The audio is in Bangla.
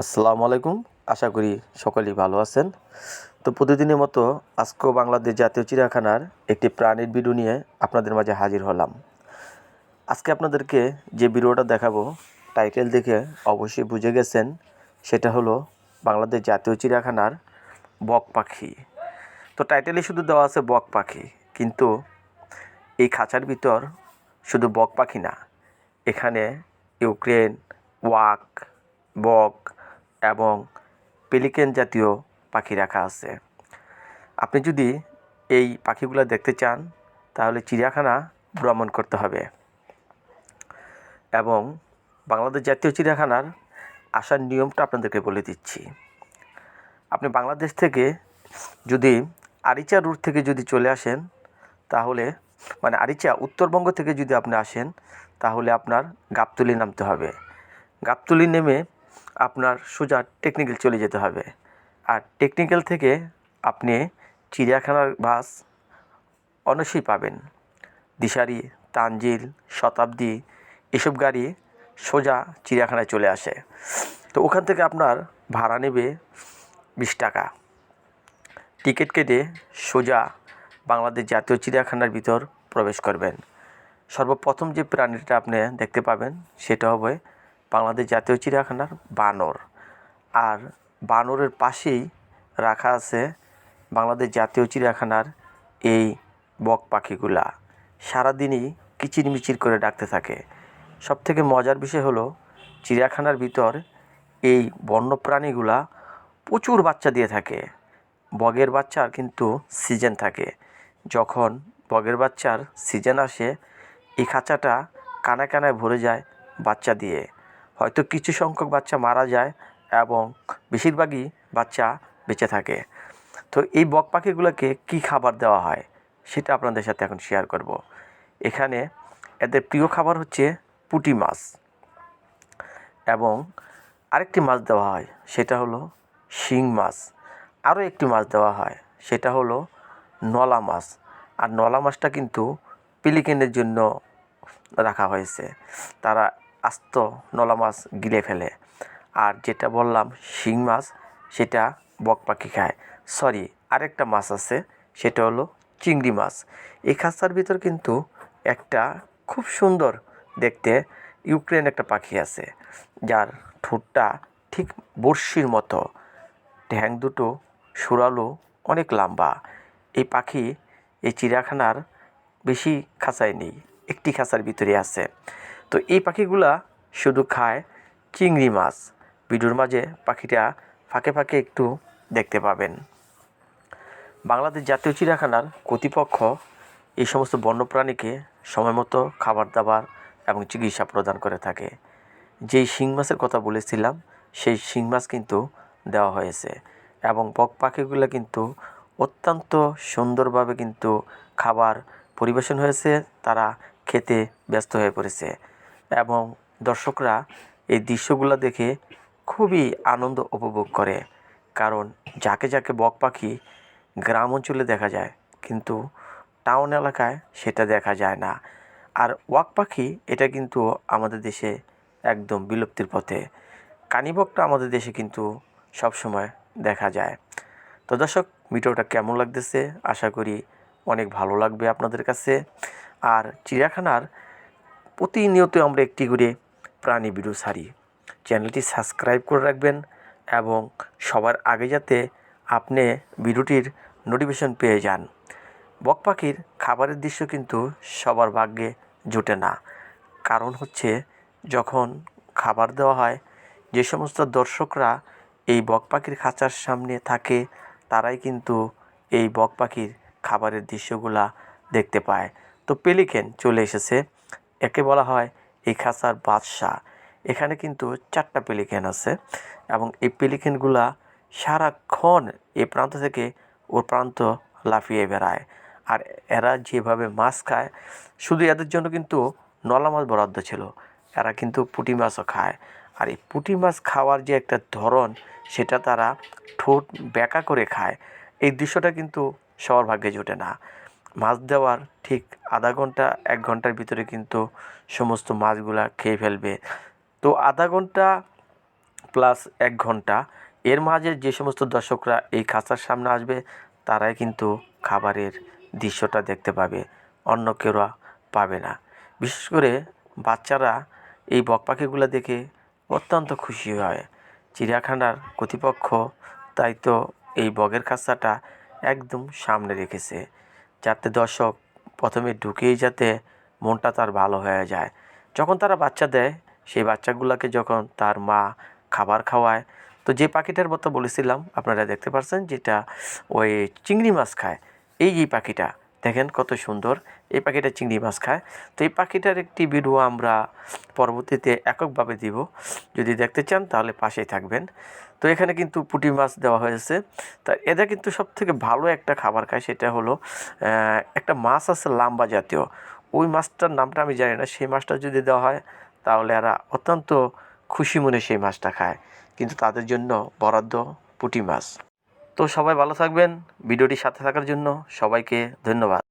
আসসালামু আলাইকুম। আশা করি সকলেই ভালো আছেন। তো প্রতিদিনের মতো আজকেও বাংলাদেশ জাতীয় চিড়িয়াখানার একটি প্রাণীর ভিডিও নিয়ে আপনাদের মাঝে হাজির হলাম। আজকে আপনাদেরকে যে ভিডিওটা দেখাবো, টাইটেল দেখে অবশ্যই বুঝে গেছেন, সেটা হলো বাংলাদেশ জাতীয় চিড়িয়াখানার বক পাখি। তো টাইটেলে শুধু দেওয়া আছে বক পাখি, কিন্তু এই খাঁচার ভিতর শুধু বক পাখি না, এখানে ইউক্রেন, ওয়াক, বক এবং পেলিকেন জাতীয় পাখি রাখা আছে। আপনি যদি এই পাখিগুলো দেখতে চান, তাহলে চিড়িয়াখানা ভ্রমণ করতে হবে। এবং বাংলাদেশ জাতীয় চিড়িয়াখানার আসার নিয়মটা আপনাদেরকে বলে দিচ্ছি। আপনি বাংলাদেশ থেকে যদি আরিচা রুট থেকে যদি চলে আসেন, তাহলে মানে আরিচা উত্তরবঙ্গ থেকে যদি আপনি আসেন, তাহলে আপনার গাবতলি নামতে হবে। গাবতলি নেমে আপনার সোজা টেকনিক্যাল চলে যেতে হবে। আর টেকনিক্যাল থেকে আপনি চিড়িয়াখানার বাস অনস্যই পাবেন। দিশারি, তানজিল, শতাব্দী এসব গাড়ি সোজা চিড়িয়াখানায় চলে আসে। তো ওখান থেকে আপনার ভাড়া নেবে বিশ টাকা। টিকিট কেটে সোজা বাংলাদেশ জাতীয় চিড়িয়াখানার ভিতর প্রবেশ করবেন। সর্বপ্রথম যে প্রাণীটা আপনি দেখতে পাবেন সেটা হবে বাংলাদেশ জাতীয় চিড়িয়াখানার বানর। আর বানরের পাশেই রাখা আছে বাংলাদেশ জাতীয় চিড়িয়াখানার এই বক পাখিগুলা। সারাদিনই কিচিরমিচির করে ডাকতে থাকে। সবথেকে মজার বিষয় হলো, চিড়িয়াখানার ভিতর এই বন্যপ্রাণীগুলা প্রচুর বাচ্চা দিয়ে থাকে। বগের বাচ্চার কিন্তু সিজন থাকে। যখন বগের বাচ্চার সিজন আসে, এই খাঁচাটা কানায় কানায় ভরে যায় বাচ্চা দিয়ে। হয়তো কিছু সংখ্যক বাচ্চা মারা যায় এবং বেশিরভাগই বাচ্চা বেঁচে থাকে। তো এই বক পাখিগুলোকে কী খাবার দেওয়া হয় সেটা আপনাদের সাথে এখন শেয়ার করব। এখানে এদের প্রিয় খাবার হচ্ছে পুঁটি মাছ এবং আরেকটি মাছ দেওয়া হয়, সেটা হলো শিং মাছ। আরও একটি মাছ দেওয়া হয়, সেটা হলো নলা মাছ। আর নলা মাছটা কিন্তু পিলিকেনের জন্য রাখা হয়েছে। তারা আস্ত নলা মাছ গিলে ফেলে। আর যেটা বললাম, শিং মাছ, সেটা বক পাখি খায়। সরি আরেকটা মাছ আছে, সেটা হলো চিংড়ি মাছ। এই খাঁচার ভিতর কিন্তু একটা খুব সুন্দর দেখতে ইউক্রেন একটা পাখি আছে, যার ঠোঁটটা ঠিক বড়শির মতো। ঢ্যাং দুটো সুরালো, অনেক লম্বা। এই পাখি এই চিড়িয়াখানার বেশি খাঁচায় নেই, একটি খাঁচার ভিতরে আছে। তো এই পাখিগুলা শুধু খায় চিংড়ি মাছ। ভিডিওর মাঝে পাখিটা ফাঁকে ফাঁকে একটু দেখতে পাবেন। বাংলাদেশ জাতীয় চিড়িয়াখানার কর্তৃপক্ষ এই সমস্ত বন্যপ্রাণীকে সময় মতো খাবার দাবার এবং চিকিৎসা প্রদান করে থাকে। যেই শিং মাছের কথা বলেছিলাম, সেই শিং মাছ কিন্তু দেওয়া হয়েছে এবং বক পাখিগুলো কিন্তু অত্যন্ত সুন্দরভাবে কিন্তু খাবার পরিবেশন হয়েছে, তারা খেতে ব্যস্ত হয়ে পড়েছে। এবং দর্শকরা এই দৃশ্যগুলো দেখে খুবই আনন্দ উপভোগ করে। কারণ যাকে যাকে বক পাখি গ্রাম অঞ্চলে দেখা যায়, কিন্তু টাউন এলাকায় সেটা দেখা যায় না। আর ওয়াক পাখি, এটা কিন্তু আমাদের দেশে একদম বিলুপ্তির পথে। কানিবকটা আমাদের দেশে কিন্তু সবসময় দেখা যায়। তো দর্শক, ভিডিওটা কেমন লাগতেছে? আশা করি অনেক ভালো লাগবে আপনাদের কাছে। আর চিড়িয়াখানার প্রতিনিয়ত আমরা একটি করে প্রাণী ভিডিও ছাড়ি। চ্যানেলটি সাবস্ক্রাইব করে রাখবেন এবং সবার আগে যাতে আপনি ভিডিওটির নোটিফিকেশন পেয়ে যান। বক পাখির খাবারের দৃশ্য কিন্তু সবার ভাগ্যে জোটে না। কারণ হচ্ছে, যখন খাবার দেওয়া হয়, যে সমস্ত দর্শকরা এই বক পাখির খাঁচার সামনে থাকে, তারাই কিন্তু এই বক পাখির খাবারের দৃশ্যগুলা দেখতে পায়। তো পেলিকেন চলে এসেছে। একে বলা হয় এই খাঁচার বাদশাহ। এখানে কিন্তু চারটা পেলিকেন আছে এবং এই পেলিকেনগুলা সারাক্ষণ এ প্রান্ত থেকে ও প্রান্ত লাফিয়ে বেড়ায়। আর এরা যেভাবে মাছ খায়, শুধু এদের জন্য কিন্তু নলা মাছ বরাদ্দ ছিল। এরা কিন্তু পুঁটি মাছও খায়। আর এই পুঁটি মাছ খাওয়ার যে একটা ধরন, সেটা তারা ঠোঁট ব্যাকা করে খায়। এই দৃশ্যটা কিন্তু সবার ভাগ্যে জোটে না। মাছ দেওয়ার ঠিক আধা ঘণ্টা, এক ঘণ্টার ভিতরে কিন্তু সমস্ত মাছগুলা খেয়ে ফেলবে। তো আধা ঘণ্টা প্লাস এক ঘণ্টা, এর মাঝে যে সমস্ত দর্শকরা এই খাঁচার সামনে আসবে, তারাই কিন্তু খাবারের দৃশ্যটা দেখতে পাবে, অন্য কেউরা পাবে না। বিশেষ করে বাচ্চারা এই বক পাখিগুলো দেখে অত্যন্ত খুশি হয়। চিড়িয়াখানার কর্তৃপক্ষ তাই তো এই বগের খাঁচাটা একদম সামনে রেখেছে। যাতে দর্শক প্রথমে ঢুকেই যাতে মনটা তার ভালো হয়ে যায়। যখন তারা বাচ্চা দেয়, সেই বাচ্চাগুলোকে যখন তার মা খাবার খাওয়ায়, তো যে পাখিটার মতো বলেছিলাম, আপনারা দেখতে পারছেন যেটা ওই চিংড়ি মাছ খায়, এই যে পাখিটা, দেখেন কত সুন্দর। এই পাখিটা চিংড়ি মাছ খায়। তো এই পাখিটার একটি ভিডিও আমরা পরবর্তীতে এককভাবে দিব। যদি দেখতে চান তাহলে পাশেই থাকবেন। তো এখানে কিন্তু পুঁটি মাছ দেওয়া হয়েছে। তা এদের কিন্তু সব থেকে ভালো একটা খাবার খায় সেটা হলো একটা মাছ আছে লাম্বা জাতীয়। ওই মাছটার নামটা আমি জানি না। সেই মাছটা যদি দেওয়া হয় তাহলে এরা অত্যন্ত খুশি মনে সেই মাছটা খায়। কিন্তু তাদের জন্য বরাদ্দ পুঁটি মাছ। তো সবাই ভালো থাকবেন। ভিডিওটির সাথে থাকার জন্য সবাইকে ধন্যবাদ।